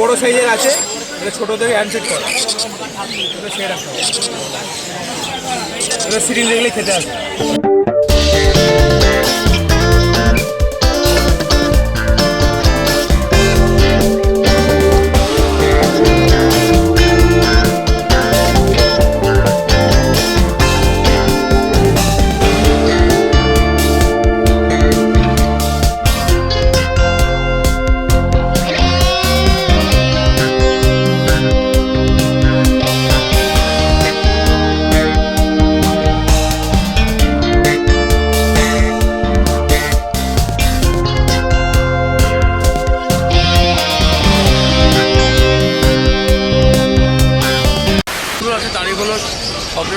বড় সাইজের আছে ছোট থেকে হ্যান্ডসেট করা। এটা সে রাখতে এটা সিরিজ দেখলে খেতে আসবে।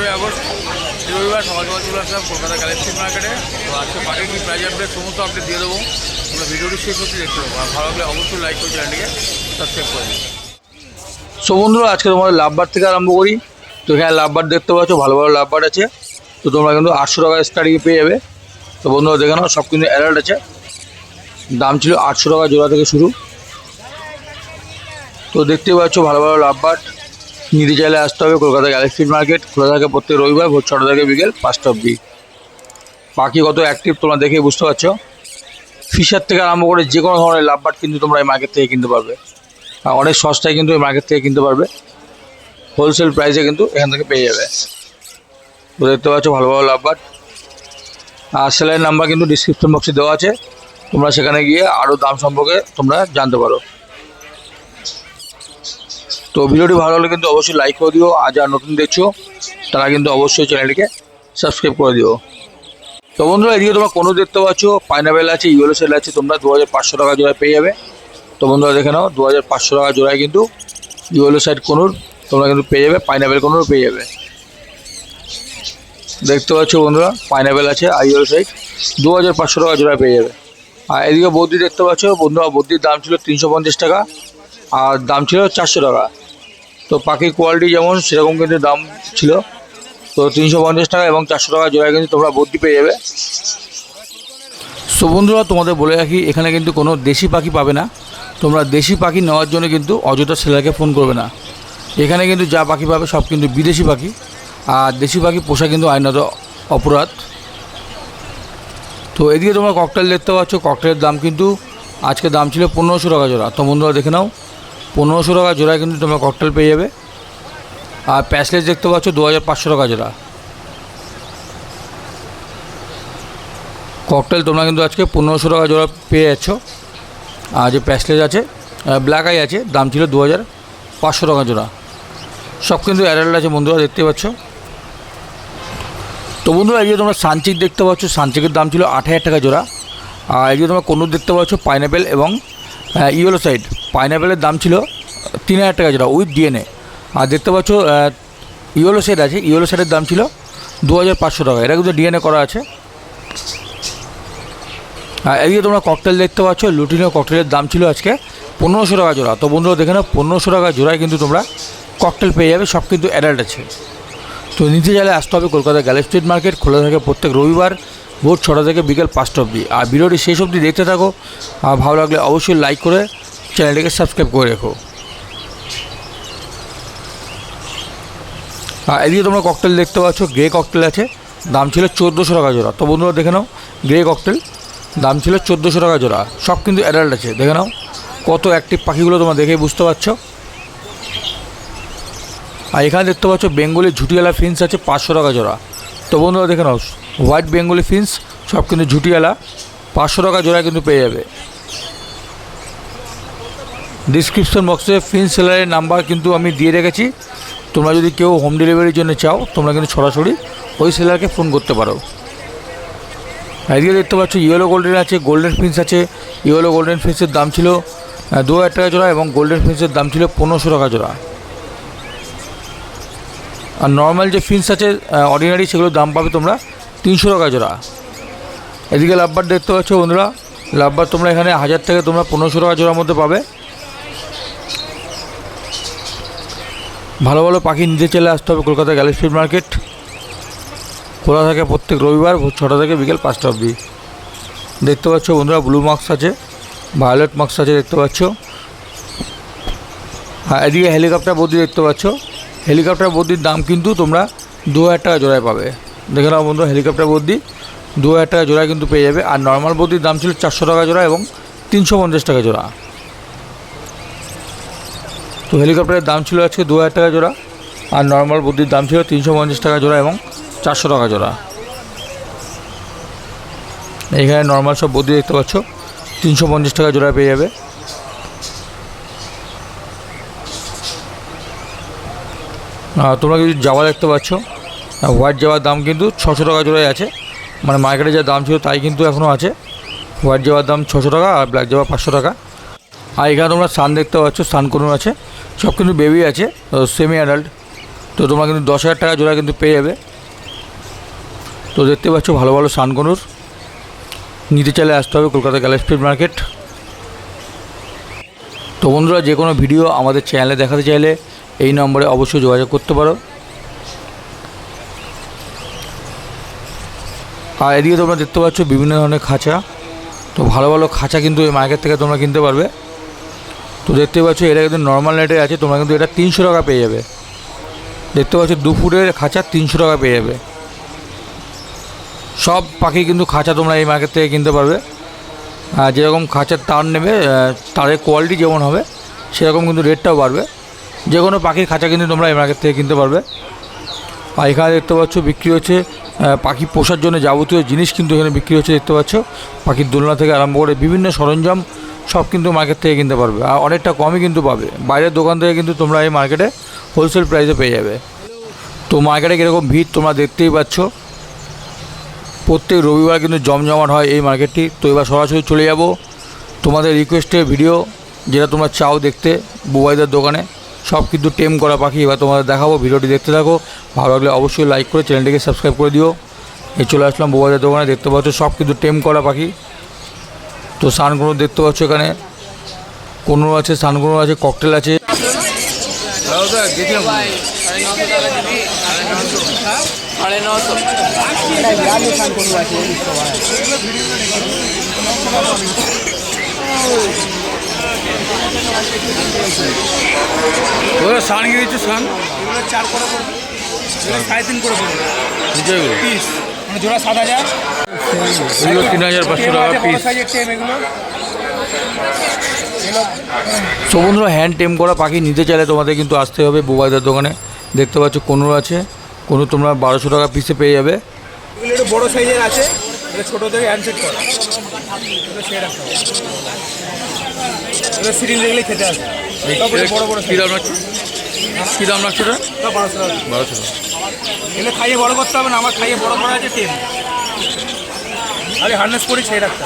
সতেরোই আগস্ট রবিবার সকাল সকাল চলে আসলাম কলকাতা গ্যালেক্সি মার্কেটে। তো আজকে পার্টির কি প্রাইজ আপডেট সমস্ত আপডেট দিয়ে দেবো। তোমরা ভিডিওটি শেষ হচ্ছে দেখতে পাবো আর ভালো লাগলে অবশ্যই লাইক করে চ্যানেলটিকে সাবস্ক্রাইব করে সো বন্ধুরা, আজকে তোমাদের লাভবার থেকে আরম্ভ করি। তো এখানে লাভবার দেখতে পাচ্ছ, ভালো ভালো লাভবার আছে। তো তোমরা কিন্তু আটশো টাকা স্টার্টিংয়ে পেয়ে যাবে। তো বন্ধুরা, দেখে নাও, সব কিন্তু অ্যালার্ট আছে। দাম ছিল আটশো টাকা জোড়া থেকে শুরু। তো দেখতে পাচ্ছ, ভালো ভালো লাভবার নিতে চাইলে আসতে হবে কলকাতা গ্যালেক্সি মার্কেট খোলা থাকে প্রত্যেক রবিবার ভোর ছটা থেকে বিকেল পাঁচটা অবধি। বাকি কত অ্যাক্টিভ তোমরা দেখেই বুঝতে পারছ। ফিশার থেকে আরম্ভ করে যে কোনো ধরনের লাভবাট কিন্তু তোমরা এই মার্কেট থেকে কিনতে পারবে। আর অনেক সস্তায় কিন্তু এই মার্কেট থেকে কিনতে পারবে। হোলসেল প্রাইসে কিন্তু এখান থেকে পেয়ে যাবে। তো দেখতে পাচ্ছ ভালো ভালো লাভবাট আর সেলাইয়ের নাম্বার কিন্তু ডিসক্রিপশন বক্সে দেওয়া আছে। তোমরা সেখানে গিয়ে আরও দাম সম্পর্কে তোমরা জানতে পারো। তো ভিডিওটি ভালো লাগলে কিন্তু অবশ্যই লাইক করে দিও। আর যারা নতুন দেখছ, তারা কিন্তু অবশ্যই চ্যানেলটিকে সাবস্ক্রাইব করে দিও। তো বন্ধুরা, এদিকে তোমরা কোনো দেখতে পাচ্ছ পাইনাপেল আছে ইয়েলো সেল আছে, তোমরা দু হাজার পাঁচশো টাকা জোড়ায় পেয়ে যাবে। তো বন্ধুরা, দেখে নাও দু হাজার পাঁচশো টাকা জোড়ায় কিন্তু ইয়েলো সাইড কোনুর, তোমরা কিন্তু পেয়ে যাবে পাইনাপেল কোনুর পেয়ে যাবে। দেখতে পাচ্ছ বন্ধুরা পাইনাপেল আছে আর ইয়েলো সাইড দু হাজার পাঁচশো টাকা জোড়ায় পেয়ে যাবে। আর এদিকে বদ্রি দেখতে পাচ্ছ, বন্ধুরা বদ্রির দাম ছিল তিনশো পঞ্চাশ টাকা, আর দাম ছিল চারশো টাকা। তো পাখির কোয়ালিটি যেমন, সেরকম কিন্তু দাম ছিল। তো তিনশো পঞ্চাশ টাকা এবং চারশো টাকা জোড়ায় কিন্তু তোমরা ভর্তি পেয়ে যাবে। সো বন্ধুরা, তোমাদের বলে রাখি, এখানে কিন্তু কোনো দেশি পাখি পাবে না। তোমরা দেশি পাখি নেওয়ার জন্য কিন্তু অযথা সেলারকে ফোন করবে না। এখানে কিন্তু যা পাখি পাবে সব কিন্তু বিদেশি পাখি। আর দেশি পাখি পোষা কিন্তু আইনত অপরাধ। তো এদিকে তোমরা ককটেল দেখতে পাচ্ছ ককটেলের দাম কিন্তু আজকে দাম ছিল পনেরোশো টাকা জোড়া। তো বন্ধুরা, দেখে নাও। পনেরোশো টাকা জোড়ায় কিন্তু তোমরা ককটেল পেয়ে যাবে। আর প্যাসলেজ দেখতে পাচ্ছ, দু হাজার পাঁচশো টাকা জোড়া। ককটেল তোমরা কিন্তু আজকে পনেরোশো টাকা জোড়া পেয়ে যাচ্ছ। আর যে প্যাসলেজ আছে ব্ল্যাক আই আছে, দাম ছিল দু হাজার পাঁচশো টাকা জোড়া। সব কিন্তু অ্যাডাল্ট আছে বন্ধুরা, দেখতে পাচ্ছ। তো বন্ধুরা, এই যে তোমরা সানচিক দেখতে পাচ্ছ, সানচিকের দাম ছিল আট হাজার টাকা জোড়া। আর এই যে তোমরা কনুর দেখতে পাচ্ছ পাইনাপেল এবং ইয়েলো সাইড পাইনাপেলের দাম ছিল তিন হাজার টাকা জোড়া উইথ ডিএনএ আর দেখতে পাচ্ছ ইয়েলো সাইড আছে, ইয়েলো সাইডের দাম ছিল দু হাজার পাঁচশো টাকা। এটা কিন্তু ডিএনএ করা আছে। আর এদিকে তোমরা ককটেল দেখতে পাচ্ছ লুটিনো ককটেলের দাম ছিল আজকে পনেরোশো টাকা জোড়া। তো বন্ধুরা, দেখে নাও, পনেরোশো টাকা জোড়ায় কিন্তু তোমরা ককটেল পেয়ে যাবে, সব কিন্তু অ্যাডাল্ট আছে। তো নিতে চাইলে আসতে হবে কলকাতা গ্যালে স্ট্রিট মার্কেট খোলা থাকে প্রত্যেক রবিবার। ভোর ছটা থেকে বিকেল পাঁচটা অবধি। আর ভিডিওটি শেষ অবধি দেখতে থাকো। আর ভালো লাগলে অবশ্যই লাইক করে চ্যানেলটিকে সাবস্ক্রাইব করে রেখো। আর এদিকে তোমরা ককটেল দেখতে পাচ্ছ গ্রে ককটেল আছে। দাম ছিল চোদ্দোশো টাকা জোড়া। তো বন্ধুরা, দেখে নাও গ্রে ককটেল দাম ছিল চোদ্দোশো টাকা জোড়া। সব কিন্তু অ্যাডাল্ট আছে, দেখে নাও। কত অ্যাক্টিভ পাখিগুলো তোমরা দেখেই বুঝতে পারছ। আর এখানে দেখতে পাচ্ছ, বেঙ্গলি ঝুটিওয়ালা ফিন্স আছে পাঁচশো টাকা জোড়া। তো বন্ধুরা দেখে নাও হোয়াইট বেঙ্গলি ফিন্স সব কিন্তু ঝুটিওয়ালা পাঁচশো টাকা জোড়া কিন্তু পেয়ে যাবে। ডিসক্রিপশন বক্সে ফিন্স সেলারের নাম্বার কিন্তু আমি দিয়ে রেখেছি। তোমরা যদি কেউ হোম ডেলিভারির জন্য চাও, তোমরা কিন্তু সরাসরি ওই সেলারকে ফোন করতে পারো। এদিকে দেখতে পাচ্ছ ইয়েলো গোল্ডেন আছে গোল্ডেন ফিন্স আছে। ইয়েলো গোল্ডেন ফিন্সের দাম ছিল দু হাজার টাকা জোড়া এবং গোল্ডেন ফিন্সের দাম ছিল পনেরোশো টাকা জোড়া। আর নর্মাল যে ফিন্স আছে অর্ডিনারি সেগুলোর দাম পাবে তোমরা তিনশো টাকা জোড়া। এদিকে লাভবার দেখতে পাচ্ছ বন্ধুরা, লাভবার তোমরা এখানে হাজার থেকে তোমরা পনেরোশো টাকা জোড়ার মধ্যে পাবে। ভালো ভালো পাখি নিতে চলে আসতে হবে কলকাতা গ্যালেক্সি মার্কেট। খোলা থাকে প্রত্যেক রবিবার ভোর ছটা থেকে বিকেল পাঁচটা অবধি। দেখতে পাচ্ছ বন্ধুরা ব্লু মার্কস আছে ভায়োলেট মার্কস আছে দেখতে পাচ্ছ। আর এদিকে হেলিকপ্টার বদ্রি দেখতে পাচ্ছ। হেলিকপ্টার বদ্রির দাম কিন্তু তোমরা দু হাজার টাকা জোড়ায় পাবে। দেখে নাও বন্ধু হেলিকপ্টার বদ্রি দু হাজার টাকা জোড়ায় কিন্তু পেয়ে যাবে। আর নর্মাল বদ্রির দাম ছিল চারশো টাকা জোড়া এবং তিনশো পঞ্চাশ টাকা জোড়া। তো হেলিকপ্টারের দাম ছিল আজকে দু হাজার টাকা জোড়া, আর নর্মাল বুদ্ধির দাম ছিল তিনশো পঞ্চাশ টাকা জোড়া এবং চারশো টাকা জোড়া। এখানে নর্মাল সব বুদ্ধি দেখতে পাচ্ছ, তিনশো পঞ্চাশ টাকা জোড়া পেয়ে যাবে। তোমরা কিছু জামা দেখতে পাচ্ছ। হোয়াইট জামার দাম কিন্তু ছশো টাকা জোড়ায় আছে। মানে মার্কেটে যা দাম ছিল তাই কিন্তু এখনও আছে। হোয়াইট জামার দাম ছশো টাকা আর ব্ল্যাক জামা পাঁচশো টাকা। আর এখানে তোমরা সান দেখতে পাচ্ছ সান কোনো আছে। সব কিন্তু বেবি আছে সেমি অ্যাডাল্ট তো তোমরা কিন্তু দশ হাজার টাকা জোড়া কিন্তু পেয়ে যাবে। তো দেখতে পাচ্ছ ভালো ভালো সানকনুর নিতে চাইলে আসতে হবে কলকাতা গ্যালাক্সি মার্কেট তো বন্ধুরা, যে কোনো ভিডিও আমাদের চ্যানেলে দেখাতে চাইলে এই নম্বরে অবশ্যই যোগাযোগ করতে পারো। আর এদিকে তোমরা দেখতে পাচ্ছ বিভিন্ন ধরনের খাঁচা। তো ভালো ভালো খাঁচা কিন্তু এই মার্কেট থেকে তোমরা কিনতে পারবে। তো দেখতে পাচ্ছ এটা কিন্তু নর্মাল নেটে আছে, তোমরা কিন্তু এটা তিনশো টাকা পেয়ে যাবে। দেখতে পাচ্ছ দু ফুটের খাঁচা তিনশো টাকা পেয়ে যাবে। সব পাখি কিন্তু খাঁচা তোমরা এই মার্কেট থেকে কিনতে পারবে। আর যেরকম খাঁচার তার নেবে তারের কোয়ালিটি যেমন হবে, সেরকম কিন্তু রেটটাও বাড়বে। যে কোনো পাখির খাঁচা কিন্তু তোমরা এই মার্কেট থেকে কিনতে পারবে। আর এখানে দেখতে পাচ্ছ বিক্রি হচ্ছে পাখি পোষার জন্য যাবতীয় জিনিস কিন্তু এখানে বিক্রি হচ্ছে দেখতে পাচ্ছ। পাখির দোলনা থেকে আরম্ভ করে বিভিন্ন সরঞ্জাম সব কিন্তু মার্কেট থেকে কিনতে পারবে। আর অনেকটা কমই কিন্তু পাবে। বাইরের দোকান থেকে কিন্তু তোমরা এই মার্কেটে হোলসেল প্রাইসে পেয়ে যাবে। তো মার্কেটে কীরকম ভিড় তোমরা দেখতেই পাচ্ছ। প্রত্যেক রবিবার কিন্তু জমজমাট হয় এই মার্কেটটি তো এবার সরাসরি চলে যাব। তোমাদের রিকোয়েস্টে ভিডিও যেটা তোমরা চাও দেখতে, বুবাইদের দোকানে। সব কিন্তু টেম করা পাখি এবার তোমাদের দেখাবো, ভিডিওটি দেখতে থাকো। ভালো লাগলে অবশ্যই লাইক করে চ্যানেলটিকে সাবস্ক্রাইব করে দিও। এই চলে আসলাম বোবাজার দোকানে, দেখতে পাচ্ছ সব কিন্তু টেম করা পাখি। তো সানগুলো দেখতে পাচ্ছ এখানে। কোনো আছে সানগুলো আছে ককটেল আছে। নশো ওরা সান গিয়ে দিচ্ছে সান? এগুলো চার করে পড়বে এগুলো সাড়ে তিন করে পড়বে পিস। মানে জোড়া সাত হাজার। এগুলো তিন হাজার পাঁচশো টাকা পিস সাইজের টেম এগুলো। সো বন্ধুরা হ্যান্ড টেম করা পাখি নিতে চাইলে তোমাদের কিন্তু আসতে হবে বুবাইদার দোকানে। দেখতে পাচ্ছ কোনো আছে। কোনো তোমরা বারোশো টাকা পিসে পেয়ে যাবে। এগুলো একটু বড়ো সাইজের আছে। ছোটো থেকে হ্যান্ডসেট করা। সে রাখতে হবে এগুলো সিরিঞ্জ দেখলে খেতে তারপরে বড় বড় কী দাম লাগছে কী দাম লাগছে এটা? বারোশো টাকা। বারোশো টাকা। এগুলো খাইয়ে বড় করতে হবে না আমার খাইয়ে বড় করা আছে টেম আরে হার্নেস করে ছেড়ে রাখতে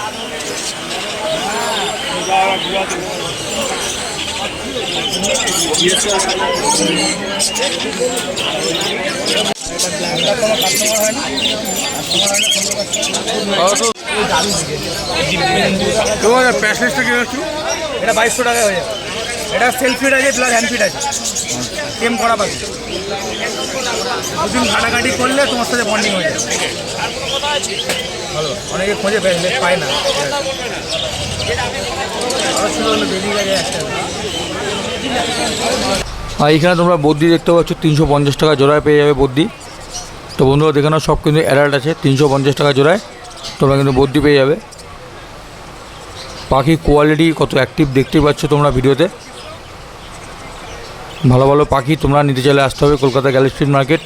তোমার প্যাসেজটা কী হচ্ছে এটা বাইশশো টাকা হয়ে যাবে। এটা সেলফ ফিট আছে প্লাস হ্যান্ড ফিট আছে। টেম করা পাবে দুদিন ঘাটাঘাটি করলে তোমার সাথে বন্ডিং হয়ে যাবে। ভালো, অনেকে খোঁজে পেয়ে না। আর এখানে তোমরা বদ্যি দেখতে পাচ্ছ, তিনশো পঞ্চাশ টাকা জোড়ায় পেয়ে যাবে বদ্যি তো বন্ধুরা, দেখে নাও, সব কিন্তু অ্যাডাল্ট আছে, তিনশো পঞ্চাশ টাকা জোড়ায়। তোমরা কিন্তু বদ্যি পেয়ে যাবে। পাখি কোয়ালিটি কত অ্যাক্টিভ দেখতে পাচ্ছ তোমরা ভিডিওতে? ভালো ভালো পাখি তোমরা নিতে চাইলে আসতে হবে কলকাতা গ্যালি স্ট্রিট মার্কেট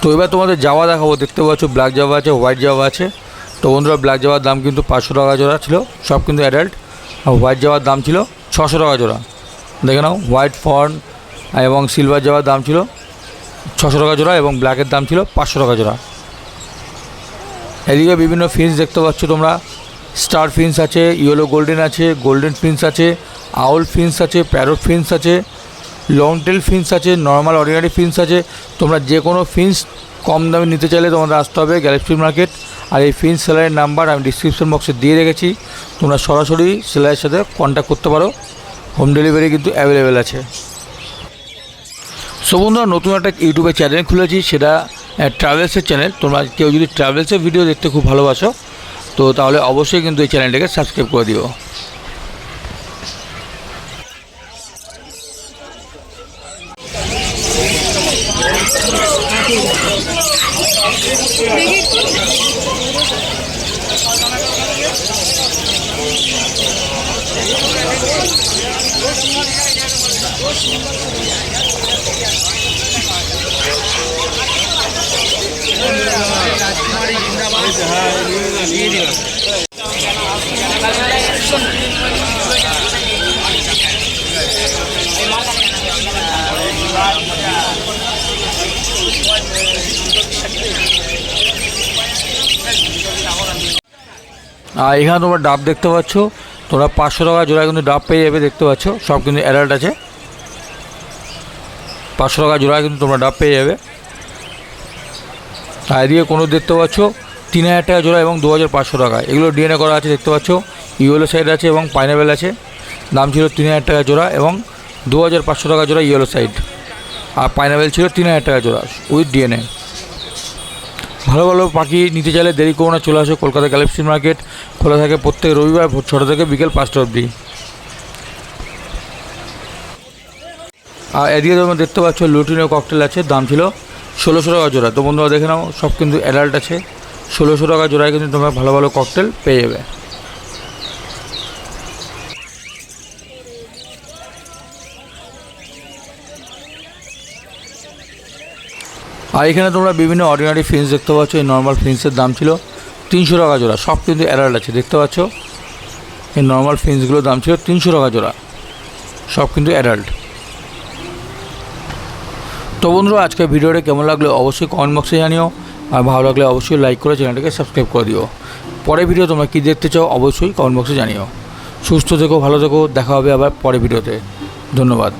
তো এবার তোমাদের জামা দেখাবো, দেখতে পাচ্ছ ব্ল্যাক জামা আছে হোয়াইট জামা আছে। তো বন্ধুরা ব্ল্যাক জামার দাম কিন্তু পাঁচশো টাকা জোড়া ছিল, সব কিন্তু অ্যাডাল্ট আর হোয়াইট জামার দাম ছিল ছশো টাকা জোড়া। দেখে নাও হোয়াইট ফর্ন এবং সিলভার জামার দাম ছিল ছশো টাকা জোড়া এবং ব্ল্যাকের দাম ছিল পাঁচশো টাকা জোড়া। এদিকে বিভিন্ন ফিন্স দেখতে পাচ্ছ তোমরা। স্টার ফিন্স আছে ইয়েলো গোল্ডেন আছে গোল্ডেন ফিন্স আছে আউল ফিন্স আছে প্যারোট ফিন্স আছে লং টেল ফিন্স আছে নর্মাল অর্ডিনারি ফিন্স আছে। তোমরা যে কোনো ফিন্স কম দামে নিতে চাইলে তোমাদের আসতে হবে গ্যালাক্সি মার্কেট আর এই ফিন্স সেলারের নাম্বার আমি ডিসক্রিপশন বক্সে দিয়ে রেখেছি। তোমরা সরাসরি সেলারের সাথে কন্ট্যাক্ট করতে পারো। হোম ডেলিভারি কিন্তু অ্যাভেলেবেল আছে। সো বন্ধুরা, নতুন একটা ইউটিউবে চ্যানেল খুলেছি, সেটা ট্রাভেলসের চ্যানেল তোমরা কেউ যদি ট্রাভেলসের ভিডিও দেখতে খুব ভালোবাসো, তো তাহলে অবশ্যই কিন্তু এই চ্যানেলটাকে সাবস্ক্রাইব করে দিও। আর এখানে তোমরা ডাব দেখতে পাচ্ছ। তোমরা পাঁচশো টাকা জোড়া কিন্তু ডাব পেয়ে যাবে, দেখতে পাচ্ছ। সব কিন্তু অ্যাডাল্ট আছে। পাঁচশো টাকা জোড়া কিন্তু তোমরা ডাব পেয়ে যাবে। আর এদিকে কোনো দেখতে পাচ্ছ, তিন হাজার টাকা জোড়া এবং দু হাজার পাঁচশো টাকা। এগুলো ডিএনএ করা আছে, দেখতে পাচ্ছ। ইয়েলো সাইড আছে এবং পাইনাপেল আছে। দাম ছিল তিন হাজার টাকা জোড়া এবং দু হাজার পাঁচশো টাকা জোড়া ইয়েলো সাইড আর পাইনাপেল ছিল তিন হাজার টাকা জোড়া উইথ ডিএনএ ভালো ভালো পাখি নিতে চাইলে দেরি করো না, চলে আসো কলকাতা গ্যালাক্সি মার্কেট খোলা থাকে প্রত্যেক রবিবার ছটা থেকে বিকেল পাঁচটা অবধি। আর এদিকে তোমরা দেখতে পাচ্ছ, লুটিনো ককটেল আছে, দাম ছিল ষোলোশো টাকা জোড়া। তো বন্ধুরা, দেখে নাও, সব কিন্তু অ্যাডাল্ট আছে। ষোলোশো টাকা জোড়ায় কিন্তু তোমরা ভালো ভালো ককটেল পেয়ে যাবে। আর এখানে তোমরা বিভিন্ন অর্ডিনারি ফিন্স দেখতে পাচ্ছ, এই নর্মাল ফিন্সের দাম ছিল তিনশো টাকা জোড়া। সব কিন্তু অ্যাডাল্ট আছে, দেখতে পাচ্ছ? এই নর্মাল ফিন্সগুলোর দাম ছিল তিনশো টাকা জোড়া। সব কিন্তু অ্যাডাল্ট তো বন্ধুরা, আজকের ভিডিওটা কেমন লাগল অবশ্যই কমেন্ট বক্সে জানিও। আর ভালো লাগলে অবশ্যই লাইক করে চ্যানেলটাকে সাবস্ক্রাইব করে দিও। পরের ভিডিও তোমরা কী দেখতে চাও অবশ্যই কমেন্ট বক্সে জানিও। সুস্থ থেকো, ভালো থেকো, দেখা হবে আবার পরের ভিডিওতে। ধন্যবাদ।